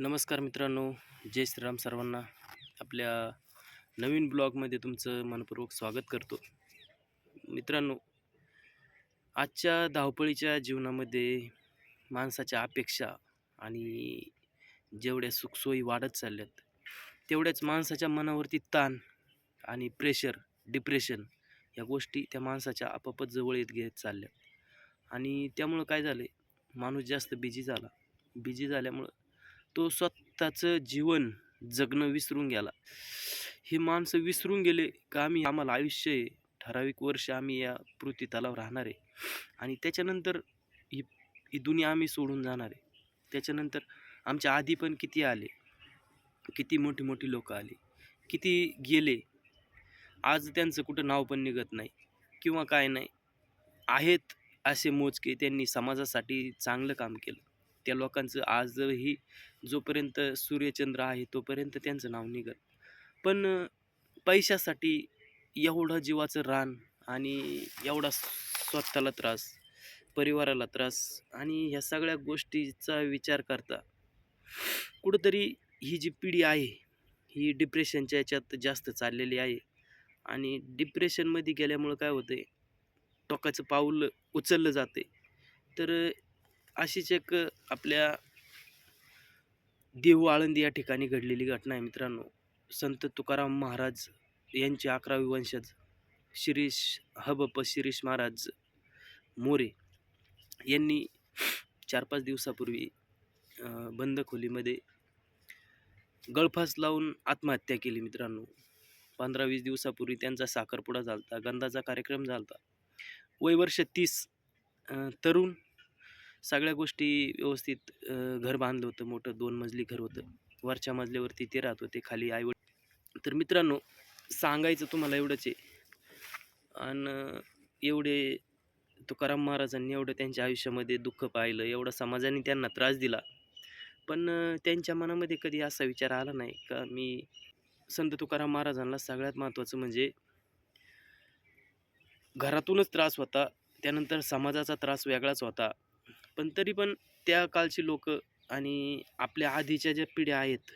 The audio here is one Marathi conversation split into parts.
नमस्कार मित्रांनो जय श्रीराम सर्वांना. आपल्या नवीन ब्लॉगमध्ये तुमचं मनपूर्वक स्वागत करतो. मित्रांनो आजच्या धावपळीच्या जीवनामध्ये माणसाच्या अपेक्षा आणि जेवढ्या सुखसोयी वाढत चालल्यात तेवढ्याच माणसाच्या मनावरती ताण आणि प्रेशर डिप्रेशन या गोष्टी त्या माणसाच्या आपापत जवळ येत घेत चालल्यात. आणि त्यामुळं काय झालं माणूस जास्त बिझी झाला. बिझी झाल्यामुळं तो स्वतःचं जीवन जगणं विसरून गेला. हे माणसं विसरून गेले का आम्ही? आम्हाला आयुष्य आहे. ठराविक वर्ष आम्ही या पृथ्वी तलावर राहणार आहे. आणि त्याच्यानंतर ही ही दुनिया आम्ही सोडून जाणार आहे. त्याच्यानंतर आमच्या आधी पण किती आले? किती मोठी मोठी लोकं आली? किती गेले? आज त्यांचं कुठं नाव पण निघत नाही. किंवा काय नाही. आहेत असे मोजके त्यांनी समाजासाठी चांगलं काम केलं. त्या लोकांचं आजही जोपर्यंत सूर्यचंद्र आहे तोपर्यंत त्यांचं नाव निघत पण पैशासाठी एवढं जीवाचं रान आणि एवढा स्वतःला त्रास परिवाराला त्रास आणि ह्या सगळ्या गोष्टीचा विचार करता कुठंतरी ही जी पिढी आहे ही डिप्रेशनच्या याच्यात जास्त चाललेली आहे आणि डिप्रेशनमध्ये गेल्यामुळं काय होतं आहे टोकाचं पाऊल उचललं जाते तर अशीच एक आपल्या देहू आळंदी या ठिकाणी घडलेली घटना आहे मित्रांनो. संत तुकाराम महाराज यांचे अकरावी वंशज शिरीष हबप शिरीष महाराज मोरे यांनी चार पाच दिवसापूर्वी बंद खोलीमध्ये गळफास लावून आत्महत्या केली मित्रांनो. पंधरा वीस दिवसापूर्वी त्यांचा साखरपुडा झाला होता गंधाचा कार्यक्रम झाला वय वर्ष तीस तरुण सगळ्या गोष्टी व्यवस्थित घर बांधलं होतं मोठं दोन मजली घर होतं. वरच्या मजल्यावरती ते राहत होते खाली आईवड तर मित्रांनो सांगायचं तुम्हाला एवढंच आहे. आणि एवढे तुकाराम महाराजांनी एवढं त्यांच्या आयुष्यामध्ये दुःख पाहिलं एवढं समाजाने त्यांना त्रास दिला. पण त्यांच्या मनामध्ये कधी असा विचार आला नाही का? मी संत तुकाराम महाराजांना सगळ्यात महत्त्वाचं म्हणजे घरातूनच त्रास होता त्यानंतर समाजाचा त्रास वेगळाच होता. पण तरी पण त्या काळची लोक आणि आपल्या आधीच्या ज्या पिढ्या आहेत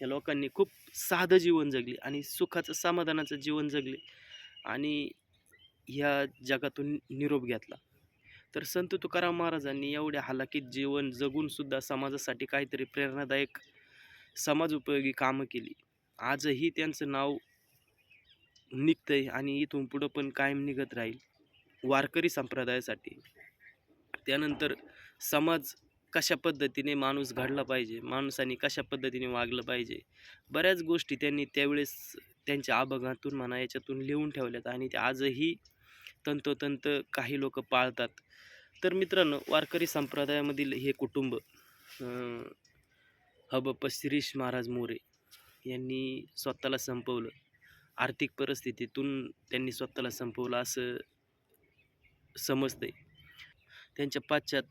या लोकांनी खूप साधं जीवन जगले आणि सुखाचं समाधानाचं जीवन जगले आणि ह्या जगातून निरोप घेतला. तर संत तुकाराम महाराजांनी एवढ्या हालाकीत जीवन जगूनसुद्धा समाजासाठी काहीतरी प्रेरणादायक समाज उपयोगी कामं केली. आजही त्यांचं नाव निघतंय आणि इथून पुढं पण कायम निघत राहील. वारकरी संप्रदायासाठी. त्यानंतर समाज कशा पद्धतीने माणूस घडला पाहिजे माणसाने कशा पद्धतीने वागलं पाहिजे बऱ्याच गोष्टी त्यांनी त्यावेळेस त्यांच्या अभंगातून म्हणा याच्यातून लिहून ठेवल्यात आणि ते आजही तंतोतंत काही लोक पाळतात. तर मित्रांनो वारकरी संप्रदायामधील हे कुटुंब हबप शिरीष महाराज मोरे यांनी स्वतःला संपवलं. आर्थिक परिस्थितीतून त्यांनी स्वतःला संपवलं असं समजतंय. त्यांच्या पाश्चात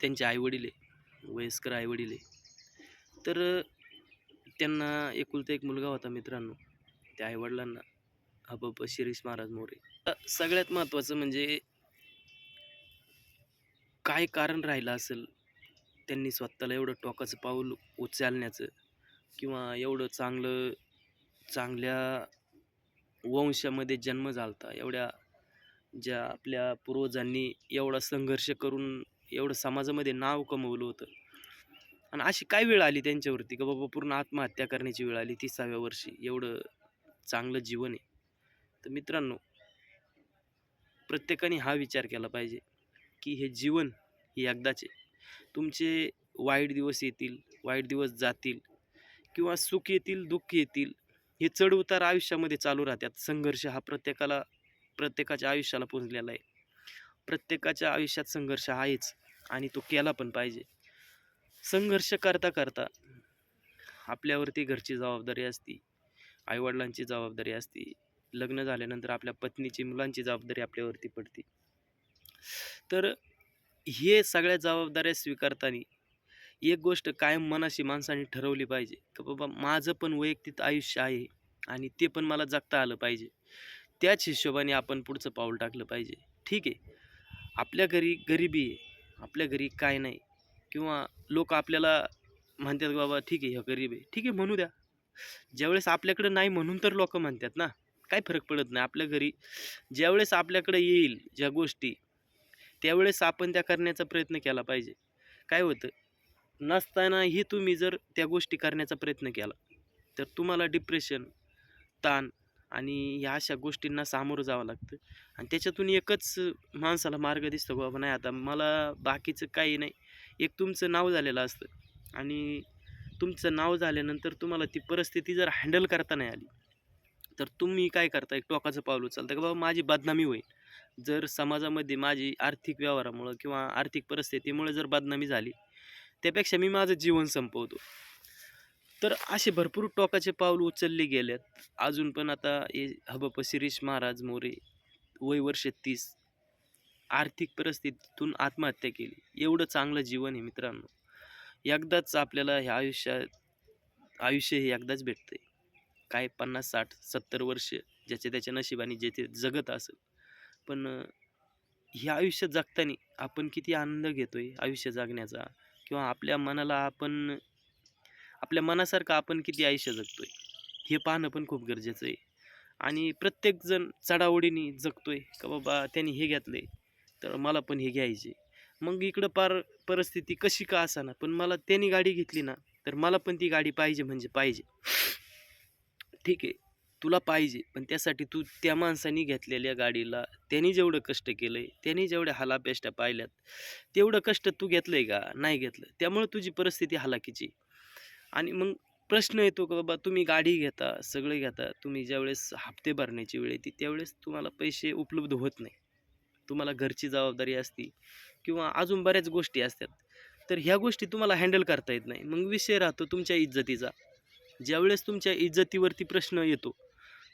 त्यांचे आईवडील आहे वयस्कर आईवडील आहे. तर त्यांना एकुलता एक मुलगा होता मित्रांनो त्या आईवडिलांना. हबप शिरीष महाराज मोरे. सगळ्यात महत्त्वाचं म्हणजे काय कारण राहिलं असेल त्यांनी स्वतःला एवढं टोकाचं पाऊल उचलण्याचं किंवा एवढं चांगलं चांगल्या वंशामध्ये जन्म झाला होता एवढ्या ज्या आपल्या पूर्वजांनी एवढा संघर्ष करून एवढं समाजामध्ये नाव कमवलं होतं. आणि अशी काय वेळ आली त्यांच्यावरती? का बाबा पूर्ण आत्महत्या करण्याची वेळ आली तिसाव्या वर्षी. एवढं चांगलं जीवन आहे. तर मित्रांनो प्रत्येकाने हा विचार केला पाहिजे की हे जीवन हे एकदाचे तुमचे वाईट दिवस येतील वाईट दिवस जातील किंवा सुख येतील दुःख येतील हे चढ उतार आयुष्यामध्ये चालू राहतात. संघर्ष हा प्रत्येकाला प्रत्येकाच्या आयुष्याला पोचलेला आहे. प्रत्येकाच्या आयुष्यात संघर्ष आहेच आणि तो केला पण पाहिजे. संघर्ष करता करता आपल्यावरती घरची जबाबदारी असती आईवडिलांची जबाबदारी असती लग्न झाल्यानंतर आपल्या पत्नीची मुलांची जबाबदारी आपल्यावरती पडते. तर हे सगळ्या जबाबदाऱ्या स्वीकारताना एक गोष्ट कायम मनाशी माणसाने ठरवली पाहिजे की बाबा माझं पण वैयक्तिक आयुष्य आहे आणि ते पण मला जगता आलं पाहिजे. त्याच हिशोबाने आपण पुढचं पाऊल टाकलं पाहिजे. ठीक आहे. आपल्या घरी गरिबी आहे. आपल्या घरी काय नाही. किंवा लोक आपल्याला म्हणतात बाबा ठीक आहे ह्या गरीब आहे. ठीक आहे म्हणू द्या. ज्यावेळेस आपल्याकडं नाही म्हणून तर लोक म्हणतात ना. काय फरक पडत नाही. आपल्या घरी ज्यावेळेस आपल्याकडे येईल ज्या गोष्टी त्यावेळेस आपण त्या करण्याचा प्रयत्न केला पाहिजे. काय होतं? नसतानाही तुम्ही जर त्या गोष्टी करण्याचा प्रयत्न केला तर तुम्हाला डिप्रेशन ताण आणि ह्या अशा गोष्टींना सामोरं जावं लागतं. आणि त्याच्यातून एकच माणसाला मार्ग दिसतो बाबा नाही आता मला बाकीचं काही नाही. एक तुमचं नाव झालेलं असतं. आणि तुमचं नाव झाल्यानंतर तुम्हाला ती परिस्थिती जर हँडल करता नाही आली तर तुम्ही काय करता? एक टोकाचं पाऊल उचलता की बाबा माझी बदनामी होईल. जर समाजामध्ये माझी आर्थिक व्यवहारामुळं किंवा आर्थिक परिस्थितीमुळे जर बदनामी झाली त्यापेक्षा मी माझं जीवन संपवतो. तर असे भरपूर टोकाचे पाऊल उचलले गेलेत. अजून पण आता हे हबप शिरीष महाराज मोरे वय वर्ष तीस आर्थिक परिस्थितीतून आत्महत्या केली. एवढं चांगलं जीवन आहे मित्रांनो. एकदाच आपल्याला ह्या आयुष्यात आयुष्य हे एकदाच भेटतंय. काय पन्नास साठ सत्तर वर्ष ज्याच्या त्याच्या नशिबाने जेथे जगत असेल. पण ह्या आयुष्य जगताना आपण किती आनंद घेतोय आयुष्य जगण्याचा. किंवा आपल्या मनाला आपण आपल्या मनासारखं आपण किती आयुष्य जगतोय हे पाहणं पण खूप गरजेचं आहे. आणि प्रत्येकजण चढाओढीने जगतोय का बाबा त्यांनी हे घेतलंय तर मला पण हे घ्यायचे मग इकडं पार परिस्थिती कशी का असाना पण मला त्यांनी गाडी घेतली ना तर मला पण ती गाडी पाहिजे म्हणजे पाहिजे. ठीक आहे तुला पाहिजे पण त्यासाठी तू त्या माणसाने घेतलेल्या गाडीला त्यांनी जेवढं कष्ट केलंय त्यांनी जेवढ्या हालापेष्टा पाहिल्यात तेवढं कष्ट तू घेतलंय का नाही घेतलं त्यामुळे तुझी परिस्थिती हालाकीची आणि मग प्रश्न येतो का बाबा तुम्ही गाडी घेता सगळे घेता तुम्ही ज्यावेळेस हप्ते भरण्याची वेळ येते त्यावेळेस तुम्हाला पैसे उपलब्ध होत नाही. तुम्हाला घरची जबाबदारी असती किंवा अजून बऱ्याच गोष्टी असतात. तर ह्या गोष्टी तुम्हाला हँडल करता येत नाही. मग विषय राहतो तुमच्या इज्जतीचा. ज्यावेळेस तुमच्या इज्जतीवरती प्रश्न येतो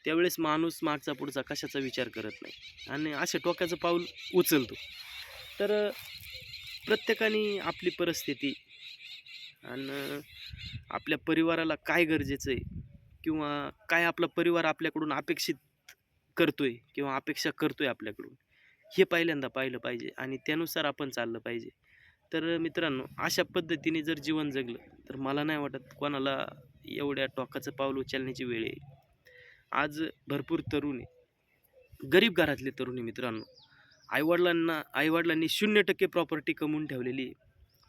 त्यावेळेस माणूस मागचा पुढचा कशाचा विचार करत नाही आणि असे टोक्याचं पाऊल उचलतो. तर प्रत्येकाने आपली परिस्थिती आणि आपल्या परिवाराला काय गरजेचं आहे? किंवा काय आपला परिवार आपल्याकडून अपेक्षित करतो आहे किंवा अपेक्षा करतो आहे आपल्याकडून? हे पहिल्यांदा पाहिलं पाहिजे आणि त्यानुसार आपण चाललं पाहिजे. तर मित्रांनो अशा पद्धतीने जर जीवन जगलं तर मला नाही वाटत कोणाला एवढ्या टोकाचं पाऊल उचलण्याची वेळ येईल. आज भरपूर तरुण आहे. गरीब घरातले तरुण आहे मित्रांनो. आईवडिलांना आईवडिलांनी शून्य टक्के प्रॉपर्टी कमवून ठेवलेली आहे.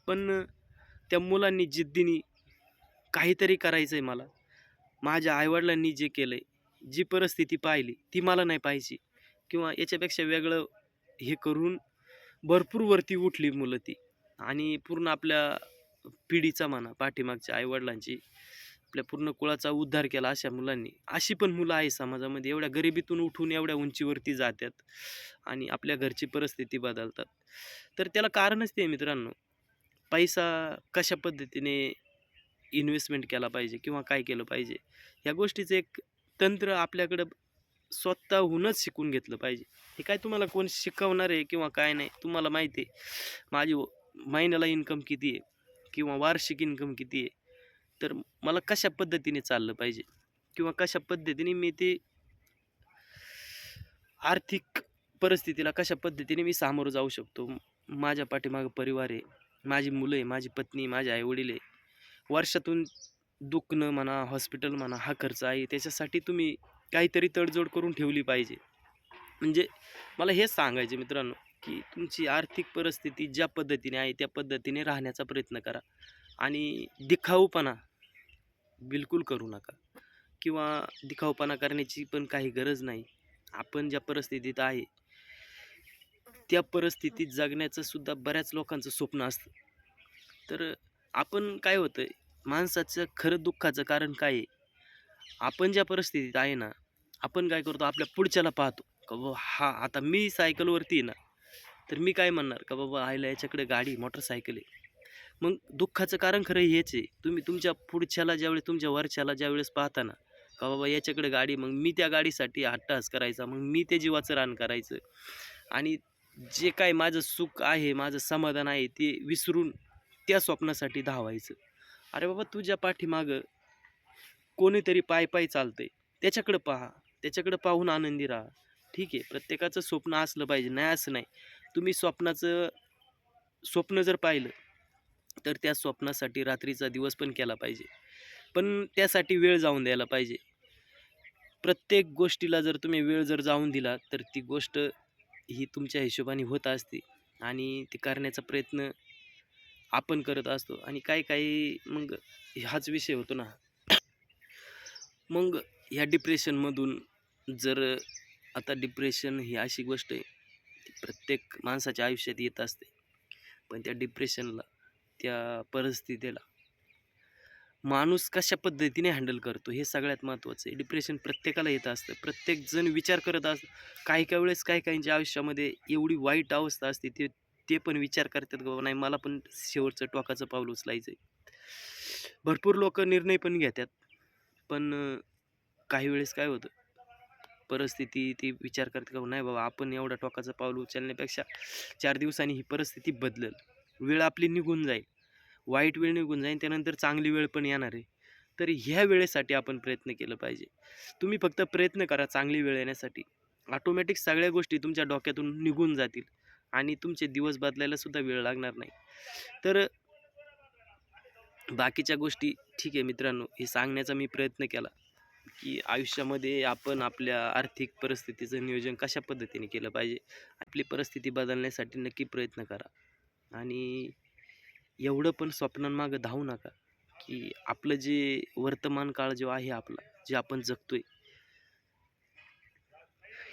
पण त्या मुलांनी जिद्दीने काहीतरी करायचं आहे मला. माझ्या आईवडिलांनी जे केलं आहे जी परिस्थिती पाहिली ती मला नाही पाहिजे किंवा याच्यापेक्षा वेगळं हे करून भरपूर वरती उठली मुलं ती. आणि पूर्ण आपल्या पिढीचा म्हणा पाठीमागच्या आईवडिलांची आपल्या पूर्ण कुळाचा उद्धार केला अशा मुलांनी. अशी पण मुलं आहे समाजामध्ये एवढ्या गरिबीतून उठून एवढ्या उंचीवरती जातात आणि आपल्या घरची परिस्थिती बदलतात. तर त्याला कारणच ते मित्रांनो. पैसा कशा पद्धतीने इन्व्हेस्टमेंट केला पाहिजे किंवा काय केलं पाहिजे? ह्या गोष्टीचं एक तंत्र आपल्याकडं स्वतःहूनच शिकून घेतलं पाहिजे. हे काय तुम्हाला कोण शिकवणार आहे किंवा काय नाही तुम्हाला माहिती आहे. माझी महिन्याला इन्कम किती आहे किंवा वार्षिक इन्कम किती आहे? तर मला कशा पद्धतीने चाललं पाहिजे? किंवा कशा पद्धतीने मी ते आर्थिक परिस्थितीला कशा पद्धतीने मी सामोरं जाऊ शकतो? माझ्या पाठीमागं परिवार आहे. माझी मुलं आहे माझी पत्नी माझे आईवडील आहे. वर्षातून दुखणं म्हणा हॉस्पिटल म्हणा हा खर्च आहे त्याच्यासाठी तुम्ही काहीतरी तडजोड करून ठेवली पाहिजे. म्हणजे मला हेच सांगायचे मित्रांनो की तुमची आर्थिक परिस्थिती ज्या पद्धतीने आहे त्या पद्धतीने राहण्याचा प्रयत्न करा. आणि दिखाऊपणा बिलकुल करू नका. किंवा दिखाऊपणा करण्याची पण काही गरज नाही. आपण ज्या परिस्थितीत आहे त्या परिस्थितीत जगण्याचं सुद्धा बऱ्याच लोकांचं स्वप्न असतं. तर आपण काय होतं माणसाचं खरं दुःखाचं कारण काय आहे? आपण ज्या परिस्थितीत आहे ना आपण काय करतो? आपल्या पुढच्याला पाहतो. का बाबा हा आता मी सायकलवरती ना तर मी काय म्हणणार? का बाबा आईला याच्याकडे गाडी मोटरसायकल आहे. मग दुःखाचं कारण खरं हेच आहे. तुम्ही तुमच्या पुढच्याला ज्यावेळेस तुमच्या वरच्याला ज्यावेळेस पाहता ना का बाबा याच्याकडे गाडी मग मी त्या गाडीसाठी हट्टास करायचा मग मी ते जीवाचं रान करायचं. आणि जे काय माझं सुख आहे माझं समाधान आहे ते विसरून त्या स्वप्नासाठी धावायचं. अरे बाबा तुझ्या पाठीमागं कोणीतरी पाय पाय चालतंय. त्याच्याकडं पहा. त्याच्याकडं पाहून आनंदी राहा. ठीक आहे प्रत्येकाचं स्वप्न असलं पाहिजे. नाही असं नाही. तुम्ही स्वप्नाचं स्वप्न जर पाहिलं तर त्या स्वप्नासाठी रात्रीचा दिवस पण केला पाहिजे. पण त्यासाठी वेळ जाऊन द्यायला पाहिजे. प्रत्येक गोष्टीला जर तुम्ही वेळ जर जाऊन दिला तर ती गोष्ट ही तुमच्या हिशोबाने होत असते आणि ती करण्याचा प्रयत्न आपण करत असतो आणि काही काही मग हाच विषय होतो ना. मग ह्या डिप्रेशनमधून जर आता डिप्रेशन ही अशी गोष्ट आहे प्रत्येक माणसाच्या आयुष्यात येत असते. पण त्या डिप्रेशनला त्या परिस्थितीला माणूस कशा पद्धतीने हँडल करतो हे सगळ्यात महत्त्वाचं आहे. डिप्रेशन प्रत्येकाला येत असतं. प्रत्येकजण विचार करत असतं काही काही वेळेस काही काहींच्या आयुष्यामध्ये एवढी वाईट अवस्था असते ते ते पण विचार करतात बाबा नाही मला पण शेवटचं टोकाचं पाऊल उचलायचं आहे. भरपूर लोक निर्णय पण घेतात पण काही वेळेस काय होतं परिस्थिती ती विचार करते का नाही बाबा आपण एवढा टोकाचं पाऊल उचलण्यापेक्षा चार दिवसांनी ही परिस्थिती बदलेल. वेळ आपली निघून जाईल. वाईट वेळ निघून जाईल त्यानंतर चांगली वेळ पण येणार आहे. तर ह्या वेळेसाठी आपण प्रयत्न केलं पाहिजे. तुम्ही फक्त प्रयत्न करा चांगली वेळ येण्यासाठी. ऑटोमॅटिक सगळ्या गोष्टी तुमच्या डोक्यातून निघून जातील आणि तुमचे दिवस बदलायला सुद्धा वेळ लागणार नाही. तर बाकीच्या गोष्टी ठीक आहे मित्रांनो हे सांगण्याचा मी प्रयत्न केला की आयुष्यामध्ये आपण आपल्या आर्थिक परिस्थितीचं नियोजन कशा पद्धतीने केलं पाहिजे? आपली परिस्थिती बदलण्यासाठी नक्की प्रयत्न करा. आणि एवढं पण स्वप्नांमागं धावू नका की आपलं जे वर्तमान काळ जो आहे आपला जे आपण जगतोय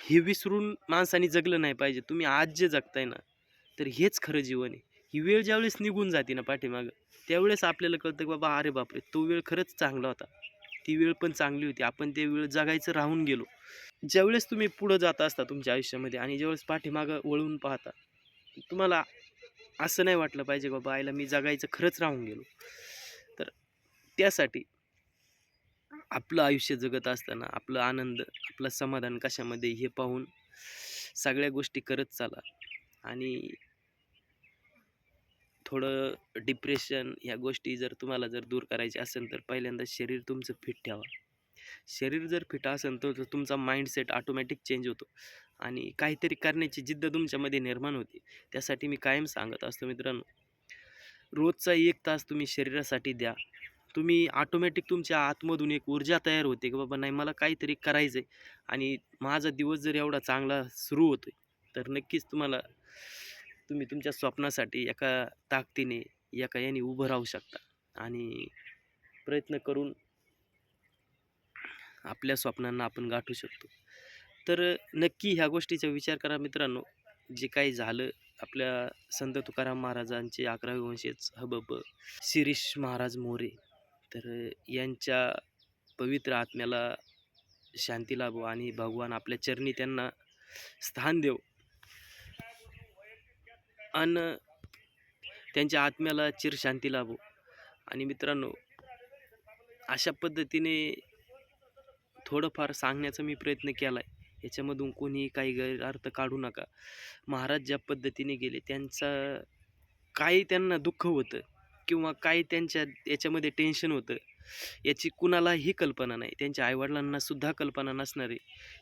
हे विसरून माणसाने जगलं नाही पाहिजे. तुम्ही आज जे जगताय ना तर हेच खरं जीवन आहे. ही वेळ ज्यावेळेस निघून जाते ना पाठीमागं त्यावेळेस आपल्याला कळतं की बाबा अरे बापरे तो वेळ खरंच चांगला होता. ती वेळ पण चांगली होती. आपण ते वेळ जगायचं राहून गेलो. ज्यावेळेस तुम्ही पुढं जात असता तुमच्या आयुष्यामध्ये आणि ज्यावेळेस पाठीमागं वळून पाहता तुम्हाला असं नाही वाटलं पाहिजे बाबा आईला मी जगायचं खरंच राहून गेलो. तर त्यासाठी आपलं आयुष्य जगत असताना आपलं आनंद आपलं समाधान कशामध्ये हे पाहून सगळ्या गोष्टी करत चाला. आणि थोडं डिप्रेशन ह्या गोष्टी जर तुम्हाला जर दूर करायची असेल तर पहिल्यांदा शरीर तुमचं फिट ठेवा. शरीर जर फिट असेल तर तुमचा माइंडसेट ऑटोमॅटिक चेंज होतो. आणि काहीतरी करण्याची जिद्द तुमच्यामध्ये निर्माण होते. त्यासाठी मी कायम सांगत असतो मित्रांनो रोजचा एक तास तुम्ही शरीरासाठी द्या. तुम्ही ऑटोमॅटिक तुमच्या आतमधून एक ऊर्जा तयार होते की बाबा नाही मला काहीतरी करायचं आहे आणि माझा दिवस जर एवढा चांगला सुरू होतो आहे तर नक्कीच तुम्हाला तुम्ही तुमच्या स्वप्नासाठी एका ताकदीने एका याने उभं राहू शकता. आणि प्रयत्न करून आपल्या स्वप्नांना आपण गाठू शकतो. तर नक्की ह्या गोष्टीचा विचार करा मित्रांनो. जे काही झालं आपल्या संत तुकाराम महाराजांचे अकरावे वंशेच हबब शिरीष महाराज मोरे तर यांच्या पवित्र आत्म्याला शांती लाभो आणि भगवान आपल्या चरणी त्यांना स्थान देव. आणि त्यांच्या आत्म्याला चिरशांती लाभो. आणि मित्रांनो अशा पद्धतीने थोडंफार सांगण्याचा मी प्रयत्न केला आहे याच्यामधून कोणीही काही गैरअर्थ काढू नका. महाराज ज्या पद्धतीने गेले त्यांचा काही त्यांना दुःख होतं किंवा काही त्यांच्या याच्यामध्ये टेन्शन होतं याची कुणालाही कल्पना नाही. त्यांच्या आईवडिलांना सुद्धा कल्पना नसणार आहे.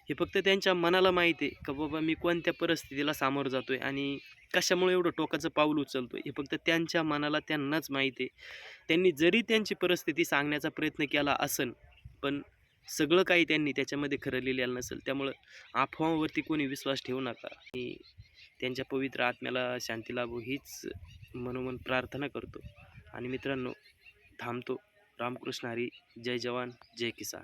हे फक्त त्यांच्या मनाला माहिती आहे का बाबा मी कोणत्या परिस्थितीला सामोरं जातो आहे आणि कशामुळे एवढं टोकाचं पाऊल उचलतो हे फक्त त्यांच्या मनाला त्यांनाच माहिती आहे. त्यांनी जरी त्यांची परिस्थिती सांगण्याचा प्रयत्न केला असन पण सगळं काही त्यांनी त्याच्यामध्ये खरं लिहिलेलं नसेल त्यामुळं अफवांवरती कोणी विश्वास ठेवू नका. आणि त्यांच्या पवित्र आत्म्याला शांती लाभो हीच मनोमन प्रार्थना करतो. आणि मित्रांनो थांबतो. रामकृष्ण हरी जय जवान जय किसान.